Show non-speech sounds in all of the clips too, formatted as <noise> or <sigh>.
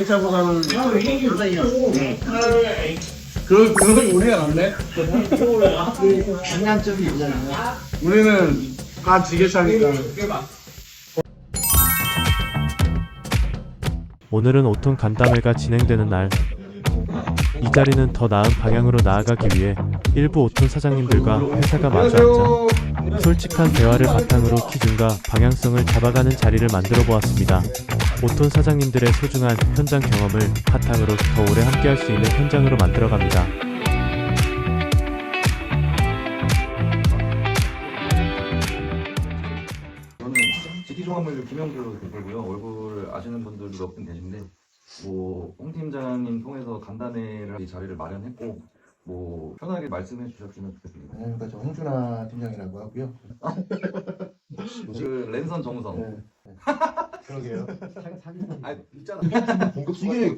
지게차보다는 그 그건 우리가 낫네. 장단점이 있잖아요. 우리는 다 지게차니까. 오늘은 오톤 간담회가 진행되는 날. 이 자리는 더 나은 방향으로 나아가기 위해 일부 오톤 사장님들과 회사가 마주 앉아 솔직한 대화를 바탕으로 기준과 방향성을 잡아가는 자리를 만들어 보았습니다. 오톤 사장님들의 소중한 현장 경험을 바탕으로 더 오래 함께할 수 있는 현장으로 만들어 갑니다. 저는 GT종합물 김영규 대표고요. 얼굴 아시는 분들도 몇 분 계신데 뭐홍 팀장님 통해서 간단회를 이 자리를 마련했고 뭐 편하게 말씀해 주셨으면 좋겠습니다. 안녕하십니까. 저 홍준하 팀장이라고 하고요. 그 랜선 정성. 네. 그러게요. 아 있잖아. 이게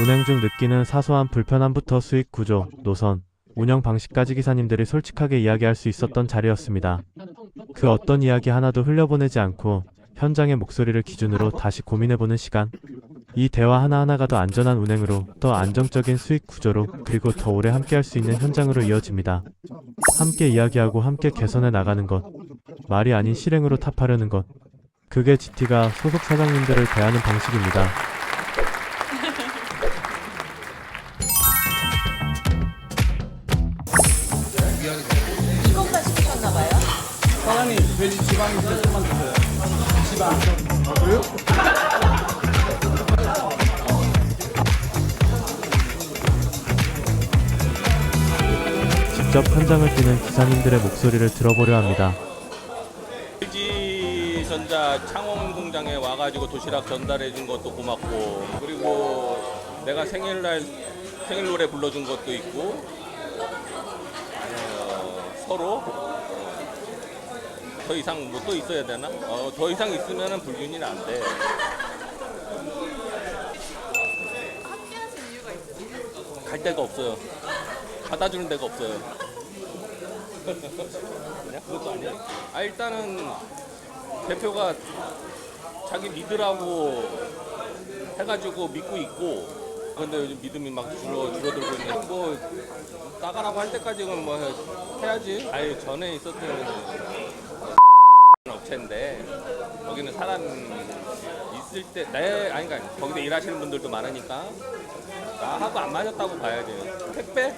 운행 중 느끼는 사소한 불편함부터 수익 구조, 노선, 운영 방식까지 기사님들이 솔직하게 이야기할 수 있었던 자리였습니다. 그 어떤 이야기 하나도 흘려보내지 않고 현장의 목소리를 기준으로 다시 고민해보는 시간. 이 대화 하나하나가 더 안전한 운행으로, 더 안정적인 수익 구조로, 그리고 더 오래 함께할 수 있는 현장으로 이어집니다. 함께 이야기하고 함께 개선해 나가는 것. 말이 아닌 실행으로 탑하려는 것. 그게 GT가 소속 사장님들을 대하는 방식입니다. 직접 현장을 뛰는 기사님들의 목소리를 들어보려 합니다. LG전자 창원 공장에 와가지고 도시락 전달해 준 것도 고맙고 그리고 내가 생일날 생일 노래 불러준 것도 있고 어, 서로 어, 더 이상 뭐 또 있어야 되나? 어, 더 이상 있으면은 불균이 안 돼. 갈 데가 없어요. 받아주는 데가 없어요. <laughs> 그냥 그것도 아니야. 아 일단은 대표가 자기 믿으라고 해가지고 믿고 있고 근데 요즘 믿음이 막 줄어 줄어들고 있는데 뭐 나가라고 할 때까지는 뭐 해야지. 아니 전에 있었던 업체인데 거기는 사람 있을 때 내 아니 그러니까 거기서 일하시는 분들도 많으니까 나하고 안 맞았다고 봐야지. 택배?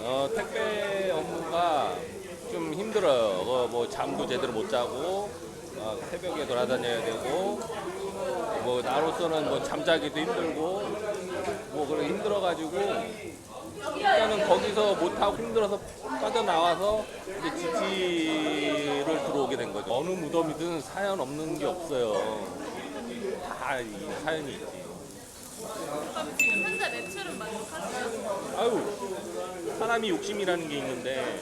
어, 택배 힘들어요. 어, 뭐 잠도 제대로 못 자고 어, 새벽에 돌아다녀야 되고 뭐 나로서는 뭐 잠자기도 힘들고 뭐 그래 힘들어가지고 일단은 거기서 못하고 힘들어서 빠져나와서 이제 GT를 들어오게 된 거죠. 어느 무덤이든 사연 없는 게 없어요. 다이 사연이 있지. 지금 현재 매출은 만족하세요? 아유 사람이 욕심이라는 게 있는데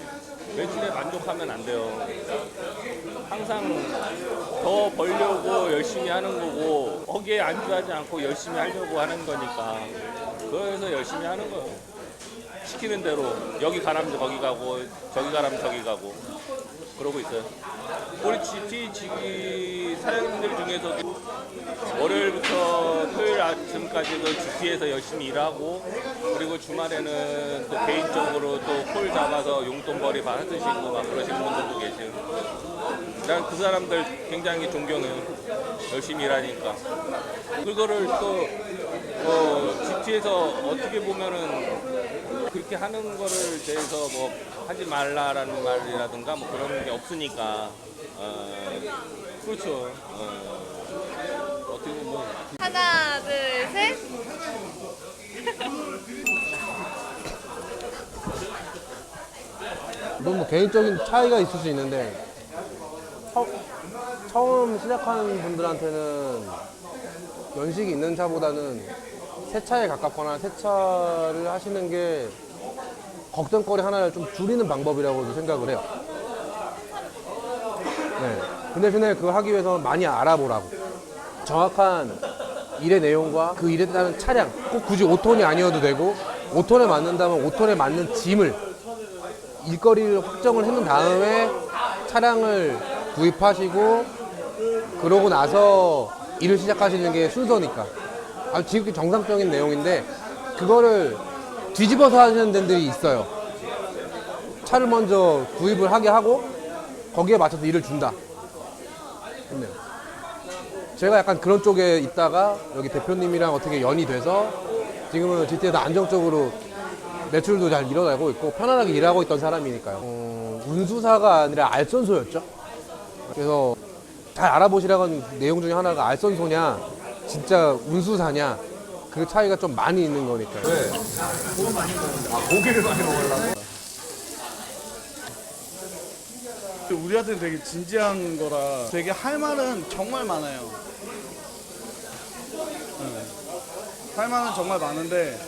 매출에 만족하면 안 돼요. 항상 더 벌려고 열심히 하는 거고 거기에 안주하지 않고 열심히 하려고 하는 거니까 그래서 열심히 하는 거예요. 시키는 대로 여기 가라면 거기 가고 저기 가라면 저기 가고 그러고 있어요. 우리 GT 지기 사장님들 중에서도 월요일부터 토요일 아침까지도 GT에서 열심히 일하고 그리고 주말에는 또 개인적으로 또 콜 잡아서 용돈벌이 받으시고 막 그러시는 분들도 계시고 난 그 사람들 굉장히 존경해요. 열심히 일하니까. 그거를 또 어, GT에서 어떻게 보면은 그렇게 하는 거를 대해서 뭐 하지 말라라는 말이라든가 뭐 그런 게 없으니까 어, 그렇죠. 어, 어떻게 보면 하나, 둘, 셋. 이건 뭐 개인적인 차이가 있을 수 있는데 처, 처음 시작하는 분들한테는 연식이 있는 차보다는 새 차에 가깝거나 새 차를 하시는 게 걱정거리 하나를 좀 줄이는 방법이라고도 생각을 해요. 네. 그 대신에 그거 하기 위해서 많이 알아보라고. 정확한 일의 내용과 그 일에 따른 차량, 꼭 굳이 5톤이 아니어도 되고, 5톤에 맞는다면 5톤에 맞는 짐을 일거리를 확정을 해놓은 다음에 차량을 구입하시고 그러고 나서 일을 시작하시는 게 순서니까 아주 지극히 정상적인 내용인데 그거를 뒤집어서 하시는 데들이 있어요. 차를 먼저 구입을 하게 하고 거기에 맞춰서 일을 준다. 근데 제가 약간 그런 쪽에 있다가 여기 대표님이랑 어떻게 연이 돼서 지금은 GT에서 안정적으로 매출도 잘 일어나고 있고 편안하게 일하고 있던 사람이니까요. 어, 운수사가 아니라 알선소였죠. 그래서 잘 알아보시라고 하는 내용 중에 하나가 알선소냐, 진짜 운수사냐, 그 차이가 좀 많이 있는 거니까요. 우리한테는 되게 진지한 거라 되게 할 말은 정말 많아요. 네. 할 말은 정말 많은데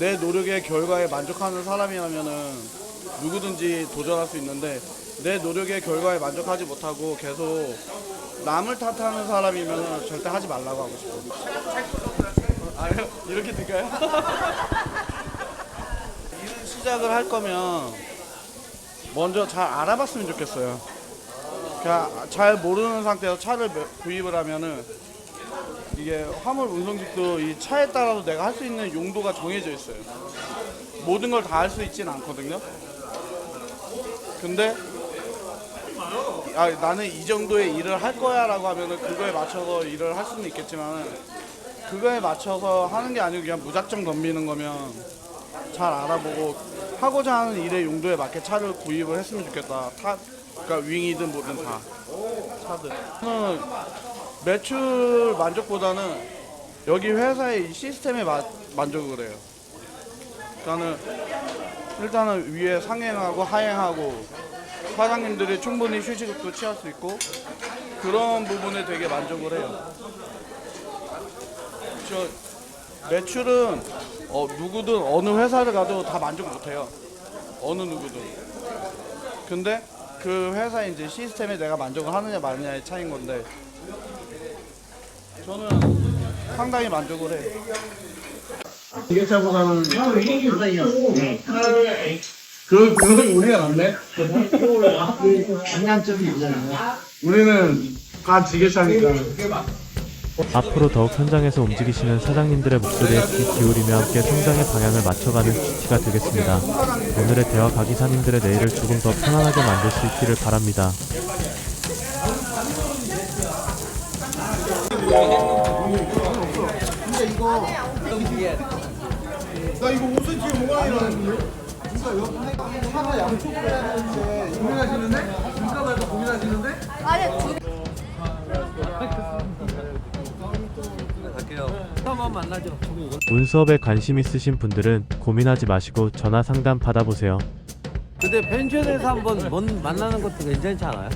내 노력의 결과에 만족하는 사람이라면은 누구든지 도전할 수 있는데 내 노력의 결과에 만족하지 못하고 계속 남을 탓하는 사람이면 절대 하지 말라고 하고 싶어요. 아니요 이렇게 될까요? <laughs> 일을 시작을 할 거면 먼저 잘 알아봤으면 좋겠어요. 잘 모르는 상태에서 차를 매- 구입을 하면은 이게 화물 운송직도 이 차에 따라서 내가 할 수 있는 용도가 정해져 있어요. 모든 걸 다 할 수 있진 않거든요. 근데 아, 나는 이 정도의 일을 할 거야라고 하면은 그거에 맞춰서 일을 할 수는 있겠지만 그거에 맞춰서 하는 게 아니고 그냥 무작정 덤비는 거면 잘 알아보고 하고자 하는 일의 용도에 맞게 차를 구입을 했으면 좋겠다. 타, 그러니까 윙이든 뭐든 다 차들. 저는 매출 만족보다는 여기 회사의 이 시스템에 마- 만족을 해요. 일단은 일단은 위에 상행하고 하행하고 사장님들이 충분히 휴식도 취할 수 있고 그런 부분에 되게 만족을 해요. 저 매출은 어, 누구든 어느 회사를 가도 다 만족 못해요. 어느 누구든. 근데 그 회사의 이제 시스템에 내가 만족을 하느냐 마느냐의 차이인 건데 저는 상당히 만족을 해요. 기계차보다는 그 그건 우리가 낫네. 장단점이 있잖아요. 우리는 다 지게차니까. 앞으로 더욱 현장에서 움직이시는 사장님들의 목소리에 귀 기울이며 함께 성장의 방향을 맞춰가는 GT가 되겠습니다. 오늘의 대화 가기사님들의 내일을 조금 더 편안하게 만들 수 있기를 바랍니다. 나 이거 5cm 뭐가 이러는데? 차가 양쪽 되는데 고민하시는데? 진짜 말고 고민하시는데? 아니 두 운수업에 관심 있으신 분들은 고민하지 마시고 전화 상담 받아보세요. 근데 펜션에서 한번 먼- 만나는 것도 괜찮지 않아요?